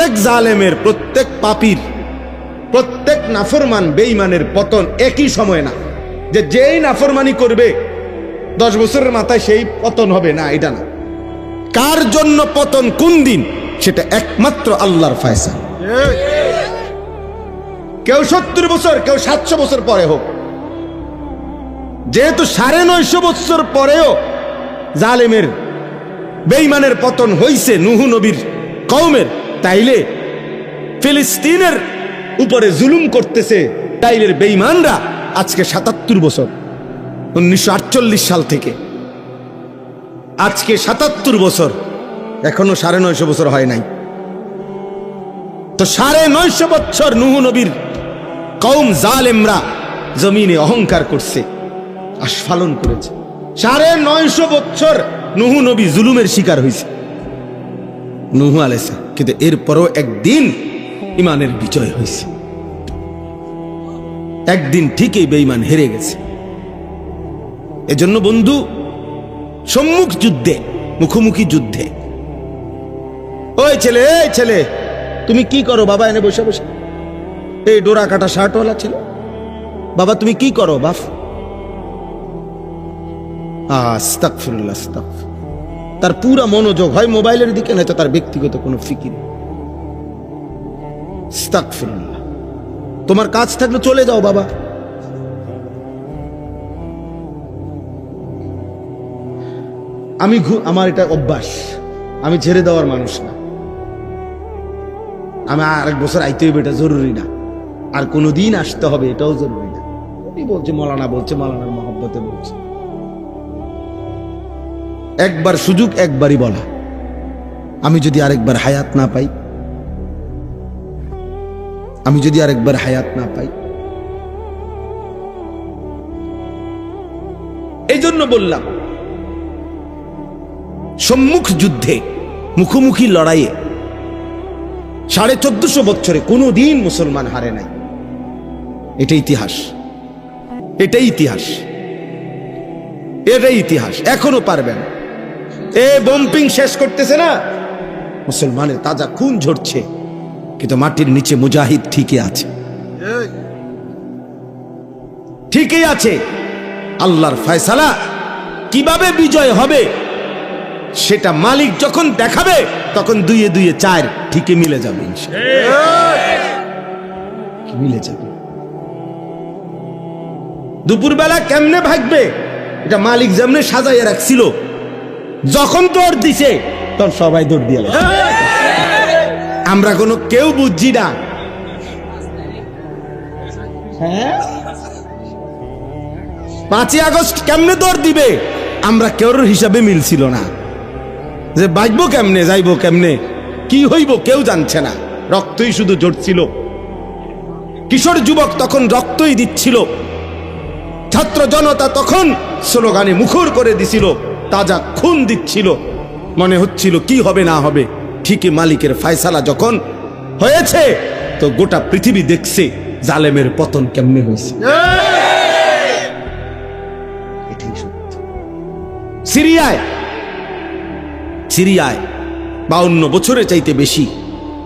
প্রত্যেক জালেমের, প্রত্যেক পাপির, প্রত্যেক নাফরমান বেঈমানের পতন একই সময় না। যে যেই নাফরমানি করবে, দশ বছরের মাথায় সেই পতন হবে না, এটা না। কার জন্য পতন কোন দিন, সেটা একমাত্র আল্লাহর ফায়সা কেউ সত্তর বছর, কেউ সাতশো বছর পরে হোক। যেহেতু সাড়ে নয়শো বছর পরেও জালেমের বেইমানের পতন হইছে নুহু নবীর কওমের তাইলে ফিলিস্তিনের উপরে জুলুম করতেছে তাইলের বেইমানরা আজকে সাতাত্তর বছর, উনিশশো আটচল্লিশ সাল থেকে। আজকে সাতাত্তর বছর, এখনও সাড়ে নয়শো বছর হয় নাই। তো সাড়ে নয়শো বছর নুহু নবীর কৌম জালেমরা জমিনে অহংকার করছে, আস্ফালন করেছে। সাড়ে নয়শো বছর নুহু নবী জুলুমের শিকার হয়েছে নুহু আলেসা কিন্তু এরপরও একদিন ইমানের বিজয় হয়েছে। একদিন ঠিকই বেঈমান হেরে গেছে। এজন্য বন্ধু সম্মুখ যুদ্ধে মুখোমুখি যুদ্ধে। ওই ছেলে এই ছেলে তুমি কি করো বাবা এনে বসে বসে? এই ডোরা কাটা শার্টওয়ালা ছেলে। বাবা তুমি কি করো বাপ আস্তাগফিরুল্লাহ, আস্তাগফির। তার পুরা মনোযোগ হয় মোবাইলের দিকে, নয়তো তার ব্যক্তিগত কোনো ফিকির। তোমার কাজ থাকলে চলে যাও বাবা। আমি আমার এটা অভ্যাস। আমি ছেড়ে দেওয়ার মানুষ না। আমি আরেক বছর আইতে হইবে, এটা জরুরি না। আর কোনোদিন আসতে হবে, এটাও জরুরি না। বলছে, মলানা বলছে, মলানার মহব্বতে বলছে। একবার সুযোগ একবারই বলা। আমি যদি আরেকবার হায়াত না পাই, আমি যদি আরেকবার হায়াত না পাই এই জন্য বললাম, সম্মুখ যুদ্ধে, মুখোমুখি লড়াইয়ে সাড়ে চোদ্দশো বছরে কোনো দিন মুসলমান হারে নাই। এটা ইতিহাস। এটাই ইতিহাস। এটাই ইতিহাস। এখনও পারবেন। এ বম্পিং শেষ করতেছে না? মুসলমানের তাজা খুন ঝরছে কিন্তু মাটির নিচে মুজাহিদ ঠিকই আছে। ঠিকই আছে। আল্লাহর ফয়সালা কীভাবে বিজয় হবে সেটা মালিক যখন দেখাবে তখন দুইয়ে দুইয়ে চার ঠিকই মিলে যাবে মিলে যাবে। দুপুরবেলা কেমনে ভাগবে এটা মালিক যেমনে সাজাইয়া রাখছিল যখন দৌড় দিছে, তখন সবাই দৌড় দিয়ে আমরা কোনো কেউ বুঝছি না। হ্যাঁ? পাঁচই আগস্ট কেমনে দৌড় দিবে? আমরা কেউর হিসাবে মিলছিল না। যে বাঁচবো কেমনে, যাইবো কেমনে, কি হইব কেউ জানছে না। রক্তই শুধু জড়ছিল কিশোর যুবক তখন রক্তই দিচ্ছিল। ছাত্র জনতা তখন স্লোগানে মুখর করে দিছিল। তাজা খুন দিচ্ছিল। মনে হচ্ছিল কি হবে না হবে। ঠিকই মালিকের ফায়সালা যখন হয়েছে, তো গোটা পৃথিবী দেখছে জালেমের পতন কেমনে হয়েছে। সিরিয়ায় সিরিয়ায় সিরিয়ায় বাউন্ন বছরে চাইতে বেশি